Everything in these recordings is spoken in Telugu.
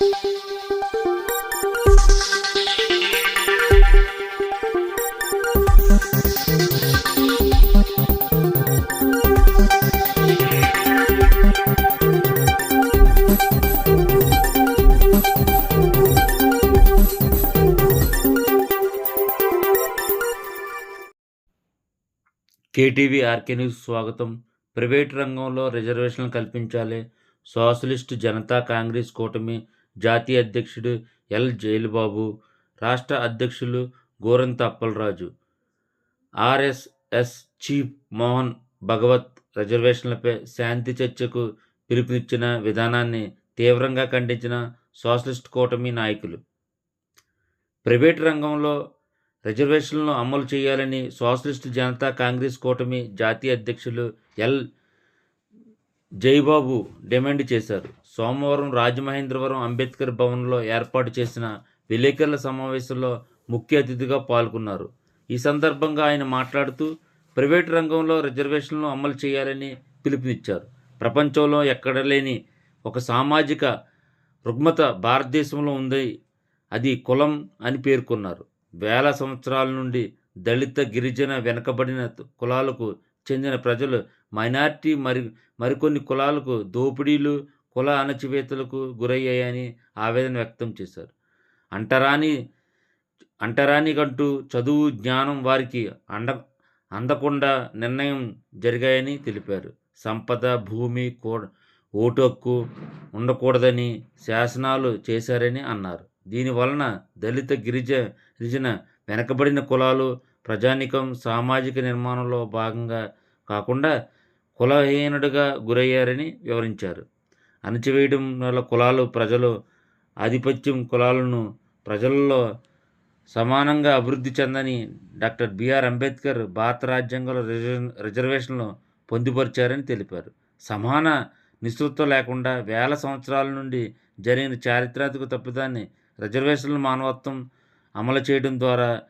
కేటీవీ ఆర్కే న్యూస్ స్వాగతం. ప్రైవేట్ రంగంలో రిజర్వేషన్లు కల్పించాలి. సోషలిస్టు జనతా కాంగ్రెస్ కూటమి జాతీయ అధ్యక్షుడు ఎల్ జైలుబాబు రాష్ట్ర అధ్యక్షులు గోరంత అప్పలరాజు ఆర్ఎస్ఎస్ చీఫ్ మోహన్ భగవత్ రిజర్వేషన్లపై శాంతి చర్చకు పిలుపునిచ్చిన విధానాన్ని తీవ్రంగా ఖండించిన సోషలిస్ట్ కూటమి నాయకులు. ప్రైవేట్ రంగంలో రిజర్వేషన్లను అమలు చేయాలని సోషలిస్ట్ జనతా కాంగ్రెస్ కూటమి జాతీయ అధ్యక్షులు ఎల్ జైబాబు డిమాండ్ చేశారు. సోమవారం రాజమహేంద్రవరం అంబేద్కర్ భవన్లో ఏర్పాటు చేసిన విలేకరుల సమావేశంలో ముఖ్య అతిథిగా పాల్గొన్నారు. ఈ సందర్భంగా ఆయన మాట్లాడుతూ ప్రైవేట్ రంగంలో రిజర్వేషన్లు అమలు చేయాలని పిలుపునిచ్చారు. ప్రపంచంలో ఎక్కడ లేని ఒక సామాజిక రుగ్మత భారతదేశంలో ఉంది. అది కులం అని పేర్కొన్నారు. వేల సంవత్సరాల నుండి దళిత గిరిజన వెనుకబడిన కులాలకు చెందిన ప్రజలు మైనార్టీ మరి మరికొన్ని కులాలకు దోపిడీలు కుల అణచివేతలకు గురయ్యాయని ఆవేదన వ్యక్తం చేశారు. అంటరాని అంటరానికంటూ చదువు జ్ఞానం వారికి అండ అందకుండా నిర్ణయం జరిగాయని తెలిపారు. సంపద భూమి కూ ఓటు హక్కు ఉండకూడదని శాసనాలు చేశారని అన్నారు. దీనివలన దళిత గిరిజ గిరిజన వెనకబడిన కులాలు ప్రజానికం సామాజిక నిర్మాణంలో భాగంగా కాకుండా కులహీనుడిగా గురయ్యారని వివరించారు. అణచివేయడం వల్ల కులాలు ప్రజలు ఆధిపత్యం కులాలను ప్రజల్లో సమానంగా అభివృద్ధి చెందని డాక్టర్ బిఆర్ అంబేద్కర్ భారత రాజ్యాంగంలో రిజర్వేషన్లు పొందుపరిచారని తెలిపారు. సమాన నిస్తృత్వం లేకుండా వేల సంవత్సరాల నుండి జరిగిన చారిత్రాత్మక తప్పిదాన్ని రిజర్వేషన్ల మానవత్వం అమలు చేయడం ద్వారా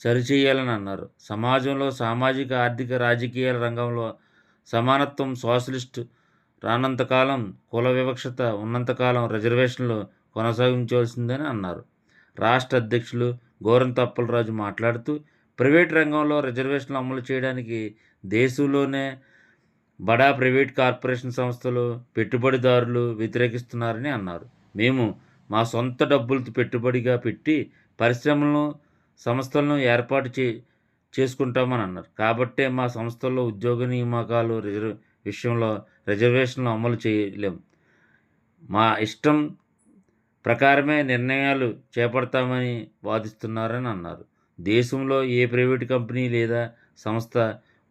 సరిచేయాలని అన్నారు. సమాజంలో సామాజిక ఆర్థిక రాజకీయాల రంగంలో సమానత్వం సోషలిస్ట్ రానంతకాలం కుల వివక్షత ఉన్నంతకాలం రిజర్వేషన్లు కొనసాగించవలసిందని అన్నారు. రాష్ట్ర అధ్యక్షులు గోరంతప్పలరాజు మాట్లాడుతూ ప్రైవేట్ రంగంలో రిజర్వేషన్లు అమలు చేయడానికి దేశంలోనే బడా ప్రైవేట్ కార్పొరేషన్ సంస్థలు పెట్టుబడిదారులు వ్యతిరేకిస్తున్నారని అన్నారు. మేము మా సొంత డబ్బులతో పెట్టుబడిగా పెట్టి పరిశ్రమలను సంస్థలను ఏర్పాటు చే చేసుకుంటామని అన్నారు కాబట్టే మా సంస్థల్లో ఉద్యోగ నియామకాలు రిజర్వ్ విషయంలో రిజర్వేషన్లు అమలు చేయలేం. మా ఇష్టం ప్రకారమే నిర్ణయాలు చేపడతామని వాదిస్తున్నారని అన్నారు దేశంలో ఏ ప్రైవేట్ కంపెనీ లేదా సంస్థ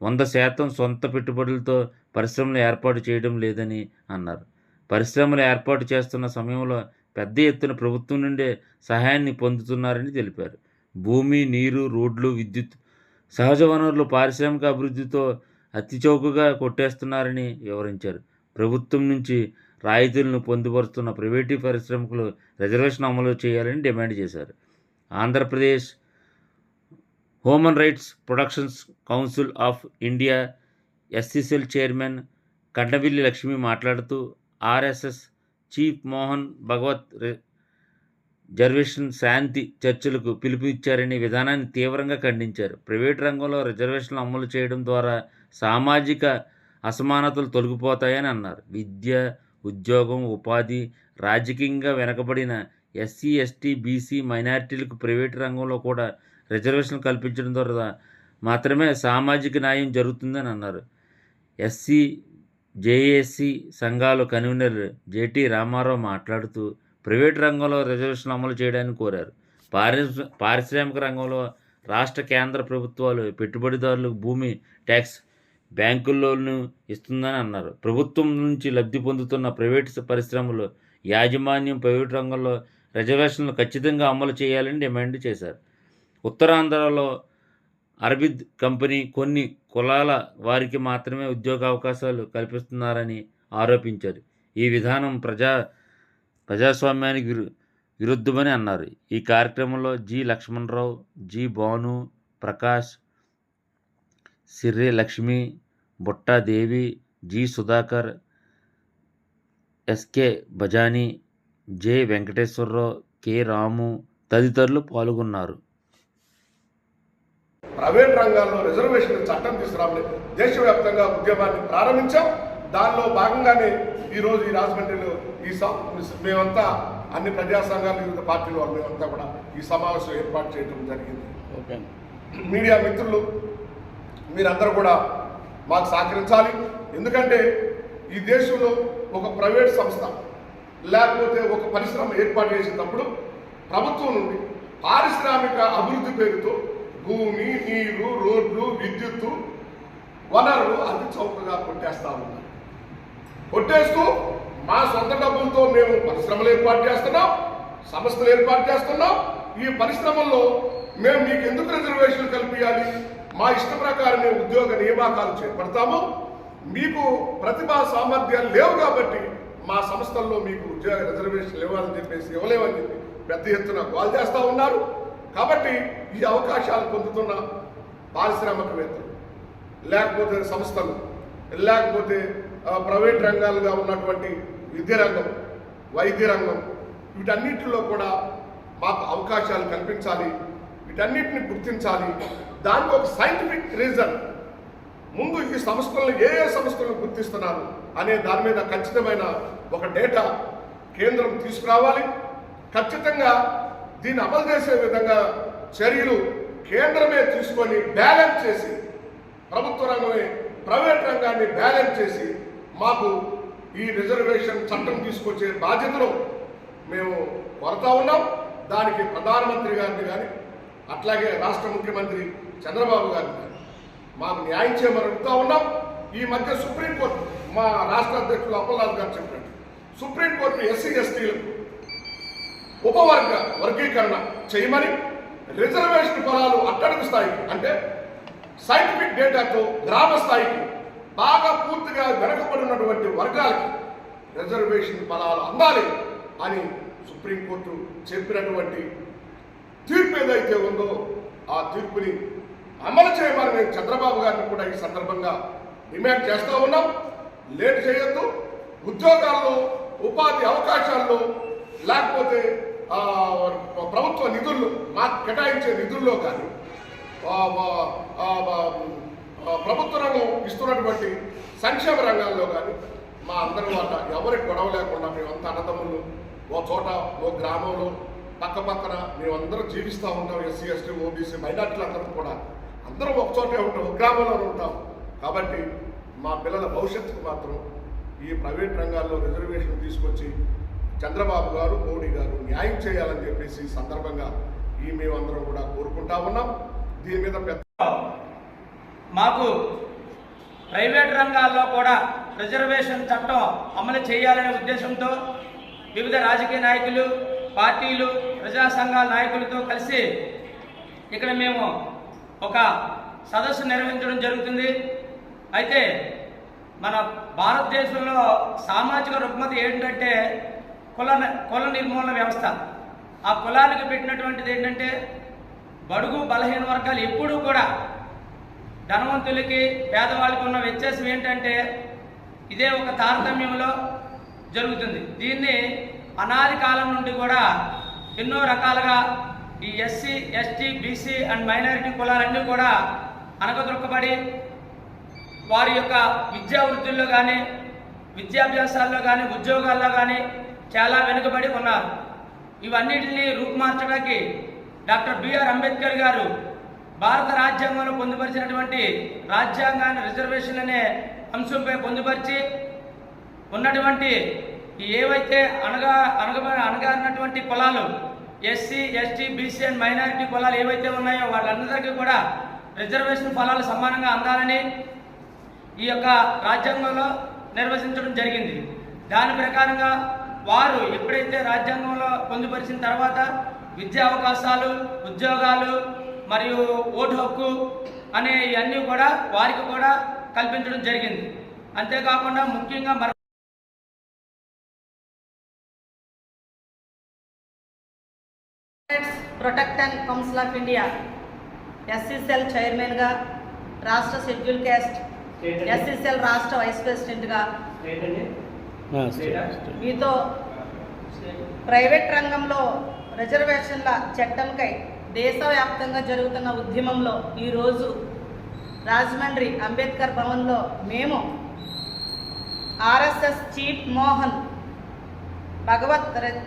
వంద శాతం సొంత పెట్టుబడులతో పరిశ్రమలు ఏర్పాటు చేయడం లేదని అన్నారు. పరిశ్రమలు ఏర్పాటు చేస్తున్న సమయంలో పెద్ద ఎత్తున ప్రభుత్వం నుండే సహాయాన్ని పొందుతున్నారని తెలిపారు. భూమి నీరు రోడ్లు విద్యుత్ సహజ వనరులు పారిశ్రామిక అభివృద్ధితో అతిచౌకగా కొట్టేస్తున్నారని వివరించారు. ప్రభుత్వం నుంచి రాయితీలను పొందుపరుస్తున్న ప్రైవేటు పరిశ్రమకులు రిజర్వేషన్ అమలు చేయాలని డిమాండ్ చేశారు. Andhra Pradesh human rights productions council of India SCCL chairman Kandavilli Lakshmi మాట్లాడుతూ RSS chief Mohan Bhagwat reservation శాంతి చర్చలకు పిలుపునిచ్చారని విధానాన్ని తీవ్రంగా ఖండించారు. ప్రైవేట్ రంగంలో రిజర్వేషన్లు అమలు చేయడం ద్వారా సామాజిక అసమానతలు తొలగిపోతాయని అన్నారు. విద్య ఉద్యోగం ఉపాధి రాజకీయంగా వెనకబడిన ఎస్సీ ఎస్టీ బీసీ మైనారిటీలకు ప్రైవేట్ రంగంలో కూడా రిజర్వేషన్ కల్పించడం ద్వారా మాత్రమే సామాజిక న్యాయం జరుగుతుందని అన్నారు. ఎస్సీ జేఏసీ సంఘాలు కన్వీనర్ జేటీ రామారావు మాట్లాడుతూ ప్రైవేట్ రంగంలో రిజర్వేషన్ అమలు చేయడానికి కోరారు. పారిశ్ర పారిశ్రామిక రంగంలో రాష్ట్ర కేంద్ర ప్రభుత్వాలు పెట్టుబడిదారులకు భూమి ట్యాక్స్ బ్యాంకుల్లోనూ ఇస్తుందని అన్నారు. ప్రభుత్వం నుంచి లబ్ధి పొందుతున్న ప్రైవేట్ పరిశ్రమలు యాజమాన్యం ప్రైవేట్ రంగంలో రిజర్వేషన్లు ఖచ్చితంగా అమలు చేయాలని డిమాండ్ చేశారు. ఉత్తరాంధ్రలో అరబిద్ కంపెనీ కొన్ని కులాల వారికి మాత్రమే ఉద్యోగ అవకాశాలు కల్పిస్తున్నారని ఆరోపించారు. ఈ విధానం ప్రజా ప్రజాస్వామ్యానికి విరుద్ధమని అన్నారు. ఈ కార్యక్రమంలో G. Lakshmanarao G. Bhanu Prakash Sirri Lakshmi Buttadevi G. Sudhakar SK Bajani J. Venkateswararao K. Ramu తదితరులు పాల్గొన్నారు. ప్రైవేట్ రంగాల్లో రిజర్వేషన్ చట్టం తీసుకురావాలి. దేశవ్యాప్తంగా ఉద్యమాన్ని ప్రారంభించాం. దానిలో భాగంగానే ఈరోజు ఈ రాజమండ్రిలో ఈ మేమంతా అన్ని ప్రజా సంఘాలు వివిధ పార్టీల వాళ్ళు మేమంతా కూడా ఈ సమావేశం ఏర్పాటు చేయడం జరిగింది. మీడియా మిత్రులు మీరందరూ కూడా మాకు సహకరించాలి. ఎందుకంటే ఈ దేశంలో ఒక ప్రైవేట్ సంస్థ లేకపోతే ఒక పరిశ్రమ ఏర్పాటు చేసేటప్పుడు ప్రభుత్వం నుండి పారిశ్రామిక అభివృద్ధి పేరుతో భూమి నీరు రోడ్లు విద్యుత్తు వనరులు అతి చౌకగా కొట్టేస్తా ఉన్నారు. కొట్టేస్తూ మా సొంత డబ్బులతో మేము పరిశ్రమలు ఏర్పాటు చేస్తున్నాం సంస్థలు ఏర్పాటు చేస్తున్నాం. ఈ పరిశ్రమల్లో మేము మీకు ఎందుకు రిజర్వేషన్లు కల్పించాలి? మా ఇష్ట ప్రకారమే ఉద్యోగ నియామకాలు చేపడతాము. మీకు ప్రతిభా సామర్థ్యాలు లేవు కాబట్టి మా సంస్థల్లో మీకు ఉద్యోగ రిజర్వేషన్లు ఇవ్వాలని చెప్పేసి ఇవ్వలేమని చెప్పి పెద్ద ఎత్తున గోల్ చేస్తూ ఉన్నారు. కాబట్టి ఈ అవకాశాలు పొందుతున్న పారిశ్రామికవేత్తలు లేకపోతే సంస్థలు లేకపోతే ప్రైవేట్ రంగాలుగా ఉన్నటువంటి విద్య రంగం వైద్య రంగం వీటన్నిటిలో కూడా మాకు అవకాశాలు కల్పించాలి. వీటన్నిటిని గుర్తించాలి. దానికి ఒక సైంటిఫిక్ రీజన్ ముందు ఈ సంస్థలను ఏ ఏ సంస్థలను గుర్తిస్తున్నారు అనే దాని మీద ఖచ్చితమైన ఒక డేటా కేంద్రం తీసుకురావాలి. ఖచ్చితంగా దీన్ని అమలు చేసే విధంగా చర్యలు కేంద్రమే తీసుకొని బ్యాలెన్స్ చేసి ప్రభుత్వ రంగమే ప్రైవేట్ రంగాన్ని బ్యాలెన్స్ చేసి మాకు ఈ రిజర్వేషన్ చట్టం తీసుకొచ్చే బాధ్యతలో మేము కొరతా ఉన్నాం. దానికి ప్రధానమంత్రి గారిని కానీ అట్లాగే రాష్ట్ర ముఖ్యమంత్రి చంద్రబాబు గారిని కానీ మాకు న్యాయం చేయమని అడుగుతా ఉన్నాం. ఈ మధ్య సుప్రీంకోర్టు మా రాష్ట్ర అధ్యక్షులు అప్పలనాథ్ గారు చెప్పినట్టు సుప్రీంకోర్టు ఎస్సీ ఎస్టీలకు ఉపవర్గ వర్గీకరణ చేయమని రిజర్వేషన్ ఫలాలు అట్టడుగు స్థాయికి అంటే సైంటిఫిక్ డేటాతో గ్రామ స్థాయికి బాగా పూర్తిగా వెనకబడినటువంటి వర్గాలకి రిజర్వేషన్ ఫలాలు అందాలి అని సుప్రీంకోర్టు చెప్పినటువంటి తీర్పు ఏదైతే ఉందో ఆ తీర్పుని అమలు చేయమని మేము చంద్రబాబు గారిని కూడా ఈ సందర్భంగా డిమాండ్ చేస్తూ ఉన్నాం. లేట్ చేయొద్దు. ఉద్యోగాల్లో ఉపాధి అవకాశాల్లో లేకపోతే ప్రభుత్వ నిధుల్లో మాకు కేటాయించే నిధుల్లో కానీ ప్రభుత్వ రంగం ఇస్తున్నటువంటి సంక్షేమ రంగాల్లో కానీ మా అందరి వాట ఎవరికి గొడవ లేకుండా మేమంతా అన్నదమ్ములు ఓ చోట ఓ గ్రామంలో పక్క పక్కన మేమందరం జీవిస్తూ ఉంటాం ఎస్సీ ఎస్టీ ఓబీసీ మైనార్టీలందరం కూడా. అందరం ఒక చోటే ఉంటాం ఒక గ్రామంలో ఉంటాం. కాబట్టి మా పిల్లల భవిష్యత్తుకు మాత్రం ఈ ప్రైవేట్ రంగాల్లో రిజర్వేషన్ తీసుకొచ్చి చంద్రబాబు గారు మోడీ గారు న్యాయం చేయాలని చెప్పేసి సందర్భంగా ఈ మేమందరం కూడా కోరుకుంటా ఉన్నాం. దీని మీద పెద్ద మాకు ప్రైవేట్ రంగాల్లో కూడా రిజర్వేషన్ చట్టం అమలు చేయాలనే ఉద్దేశంతో వివిధ రాజకీయ నాయకులు పార్టీలు ప్రజా సంఘాల నాయకులతో కలిసి ఇక్కడ మేము ఒక సదస్సు నిర్వహించడం జరుగుతుంది. అయితే మన భారతదేశంలో సామాజిక రుగ్మత ఏంటంటే కుల కుల నిర్మూలన వ్యవస్థ. ఆ కులానికి పెట్టినటువంటిది ఏంటంటే బడుగు బలహీన వర్గాలు ఎప్పుడూ కూడా ధనవంతులకి పేదవాళ్ళకి ఉన్న వ్యత్యాసం ఏంటంటే ఇదే ఒక తారతమ్యంలో జరుగుతుంది. దీన్ని అనాది కాలం నుండి కూడా ఎన్నో రకాలుగా ఈ SC ST BC and minority కులాలన్నీ కూడా అనగదొక్కబడి వారి యొక్క విద్యా వృత్తుల్లో కానీ విద్యాభ్యాసాల్లో కానీ ఉద్యోగాల్లో కానీ చాలా వెనుకబడి ఉన్నారు. ఇవన్నిటిని రూపుమార్చడానికి డాక్టర్ బిఆర్ అంబేద్కర్ గారు భారత రాజ్యాంగంలో పొందుపరిచినటువంటి రాజ్యాంగాన్ని రిజర్వేషన్ అనే అంశంపై పొందుపరిచి ఉన్నటువంటి ఏవైతే అనగా అనగా అనగారినటువంటి కులాలు SC ST BC and minority కులాలు ఏవైతే ఉన్నాయో వాళ్ళందరికీ కూడా రిజర్వేషన్ ఫలాలు సమానంగా అందాలని ఈ యొక్క రాజ్యాంగంలో నిర్వచించడం జరిగింది. దాని ప్రకారంగా వారు ఎప్పుడైతే రాజ్యాంగంలో పొందుపరిచిన తర్వాత విద్యా అవకాశాలు ఉద్యోగాలు మరియు ఓటు హక్కు అనే ఇవన్నీ కూడా వారికి కూడా కల్పించడం జరిగింది. అంతేకాకుండా ముఖ్యంగా మరి protect and council of India SC cell చైర్మన్గా రాష్ట్ర షెడ్యూల్ క్యాస్ట్ ఎస్సీసెల్ రాష్ట్ర వైస్ ప్రెసిడెంట్గా మీతో ప్రైవేట్ రంగంలో రిజర్వేషన్ల చట్టంకై దేశవ్యాప్తంగా జరుగుతున్న ఉద్యమంలో ఈరోజు రాజమండ్రి అంబేద్కర్ భవన్లో మేము ఆర్ఎస్ఎస్ చీఫ్ మోహన్ భగవత్ రి-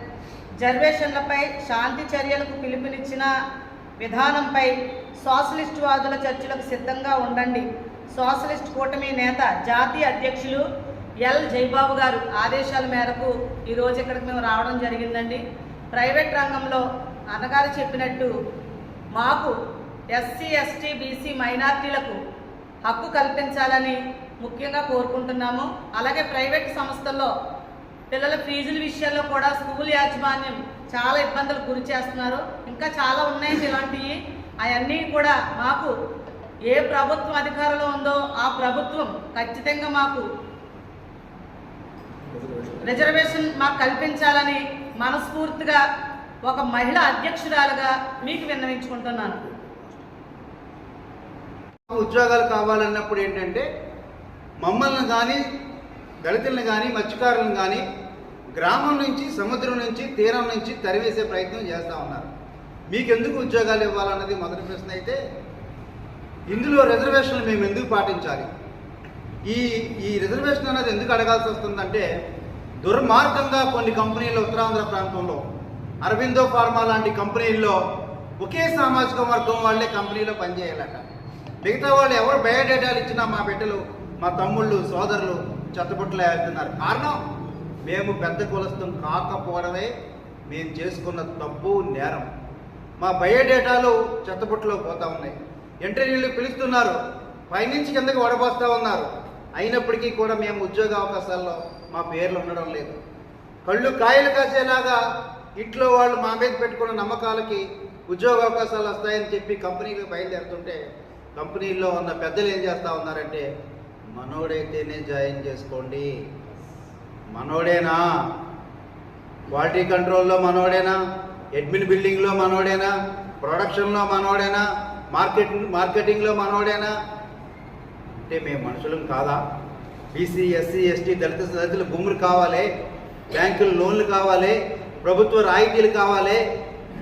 రిజర్వేషన్లపై శాంతి చర్యలకు పిలుపునిచ్చిన విధానంపై సోషలిస్ట్ వాదుల చర్చలకు సిద్ధంగా ఉండండి. సోషలిస్ట్ కూటమి నేత జాతీయ అధ్యక్షులు ఎల్. జైబాబు గారు ఆదేశాల మేరకు ఈరోజు ఇక్కడికి మేము రావడం జరిగిందండి. ప్రైవేట్ రంగంలో అన్నగారు చెప్పినట్టు మాకు ఎస్సీ ఎస్టీ బీసీ మైనార్టీలకు హక్కు కల్పించాలని ముఖ్యంగా కోరుకుంటున్నాము. అలాగే ప్రైవేట్ సంస్థల్లో పిల్లల ఫీజుల విషయంలో కూడా స్కూల్ యాజమాన్యం చాలా ఇబ్బందులు గురి చేస్తున్నారు. ఇంకా చాలా ఉన్నాయండి ఇలాంటివి అవన్నీ కూడా మాకు ఏ ప్రభుత్వం అధికారంలో ఉందో ఆ ప్రభుత్వం ఖచ్చితంగా మాకు రిజర్వేషన్ మాకు కల్పించాలని మనస్ఫూర్తిగా ఒక మహిళ అధ్యక్షురాలుగా మీకు విన్నవించుకుంటున్నాను. ఉద్యోగాలు కావాలన్నప్పుడు ఏంటంటే మమ్మల్ని కానీ దళితులను కానీ మత్స్యకారులను కానీ గ్రామం నుంచి సముద్రం నుంచి తీరం నుంచి తరివేసే ప్రయత్నం చేస్తూ ఉన్నారు. మీకు ఎందుకు ఉద్యోగాలు ఇవ్వాలన్నది మొదటి ప్రశ్న అయితే ఇందులో రిజర్వేషన్లు మేము ఎందుకు పాటించాలి? ఈ ఈ రిజర్వేషన్ అనేది ఎందుకు అడగాల్సి వస్తుందంటే దుర్మార్గంగా కొన్ని కంపెనీలు ఉత్తరాంధ్ర ప్రాంతంలో అరవిందో ఫార్మా లాంటి కంపెనీల్లో ఒకే సామాజిక వర్గం వాళ్ళే కంపెనీలో పనిచేయాలట. మిగతా వాళ్ళు ఎవరు బయోడేటాలు ఇచ్చినా మా బిడ్డలు మా తమ్ముళ్ళు సోదరులు చెత్తబుట్టలు వెళ్తున్నారు కారణం మేము పెద్ద కులస్థం కాకపోవడమే మేము చేసుకున్న తప్పు నేరం. మా బయోడేటాలు చెత్తబుట్టలో పోతా ఉన్నాయి. ఇంటర్వ్యూలు పిలుస్తున్నారు. పైనుంచి కిందకి వడబోస్తా ఉన్నారు. అయినప్పటికీ కూడా మేము ఉద్యోగ అవకాశాల్లో మా పేర్లు ఉండడం లేదు. కళ్ళు కాయలు కాసేలాగా ఇంట్లో వాళ్ళు మా మీద పెట్టుకున్న నమ్మకాలకి ఉద్యోగ అవకాశాలు వస్తాయని చెప్పి కంపెనీకి బయలుదేరుతుంటే కంపెనీల్లో ఉన్న పెద్దలు ఏం చేస్తూ ఉన్నారంటే మనోడైతేనే జాయిన్ చేసుకోండి. మనోడేనా? క్వాలిటీ కంట్రోల్లో మనోడేనా? అడ్మిన్ బిల్డింగ్లో మనోడేనా? ప్రొడక్షన్లో మనోడేనా? మార్కెట్ మార్కెటింగ్లో మనోడేనా? అంటే మేము మనుషులం కాదా? బీసీ ఎస్సీ ఎస్టీ దళిత దళితులు భూములు కావాలి. బ్యాంకులు లోన్లు కావాలి. ప్రభుత్వ రాయితీలు కావాలి.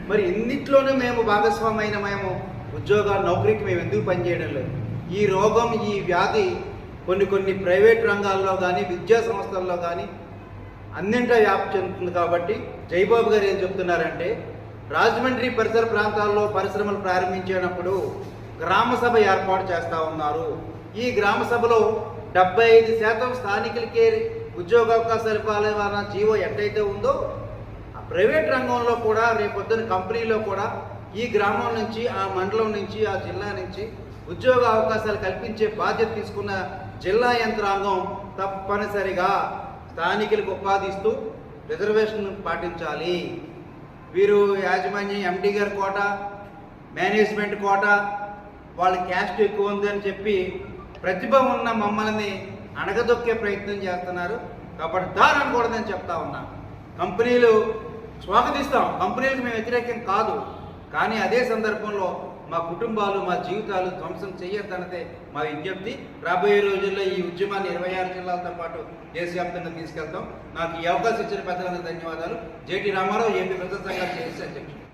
మరి ఇన్నిట్లోనే మేము భాగస్వామైన మేము ఉద్యోగ నౌకరీకి మేము ఎందుకు పనిచేయడం లేదు? ఈ రోగం ఈ వ్యాధి కొన్ని కొన్ని ప్రైవేట్ రంగాల్లో కానీ విద్యా సంస్థల్లో కానీ అన్నింటా వ్యాప్తి చెందుతుంది కాబట్టి జయబాబు గారు ఏం చెప్తున్నారంటే రాజమండ్రి పరిసర ప్రాంతాల్లో పరిశ్రమలు ప్రారంభించేటప్పుడు గ్రామ సభ ఏర్పాటు చేస్తూ ఉన్నారు. ఈ గ్రామ సభలో డెబ్బై ఐదు శాతం స్థానికులకే ఉద్యోగ అవకాశాలు ఇవ్వాలన్న జీవో ఎట్టయితే ఉందో ప్రైవేట్ రంగంలో కూడా రేపొద్దున కంపెనీలో కూడా ఈ గ్రామం నుంచి ఆ మండలం నుంచి ఆ జిల్లా నుంచి ఉద్యోగ అవకాశాలు కల్పించే బాధ్యత తీసుకున్న జిల్లా యంత్రాంగం తప్పనిసరిగా స్థానికులకు ఉపాధి ఇస్తూ రిజర్వేషన్ పాటించాలి. వీరు యాజమాన్యం ఎండి గారి కోట మేనేజ్మెంట్ కోట వాళ్ళ క్యాస్ట్ ఎక్కువ ఉంది అని చెప్పి ప్రతిభ ఉన్న మమ్మల్ని అణగదొక్కే ప్రయత్నం చేస్తున్నారు. కాబట్టి దారి అనకూడదని చెప్తా ఉన్నా. కంపెనీలు స్వాగతిస్తాం. కంపెనీలకు మేము వ్యతిరేకం కాదు. కానీ అదే సందర్భంలో మా కుటుంబాలు మా జీవితాలు ధ్వంసం చేయొద్దన్నదే మా విజ్ఞప్తి. రాబోయే రోజుల్లో ఈ ఉద్యమాన్ని ఇరవై ఆరు జిల్లాలతో పాటు దేశవ్యాప్తంగా తీసుకెళ్తాం. నాకు ఈ అవకాశం ఇచ్చిన పెద్దలందరూ ధన్యవాదాలు. జేటీ రామారావు ఏపీ ప్రజా సంఘాలు చేసి అధ్యక్షుడు.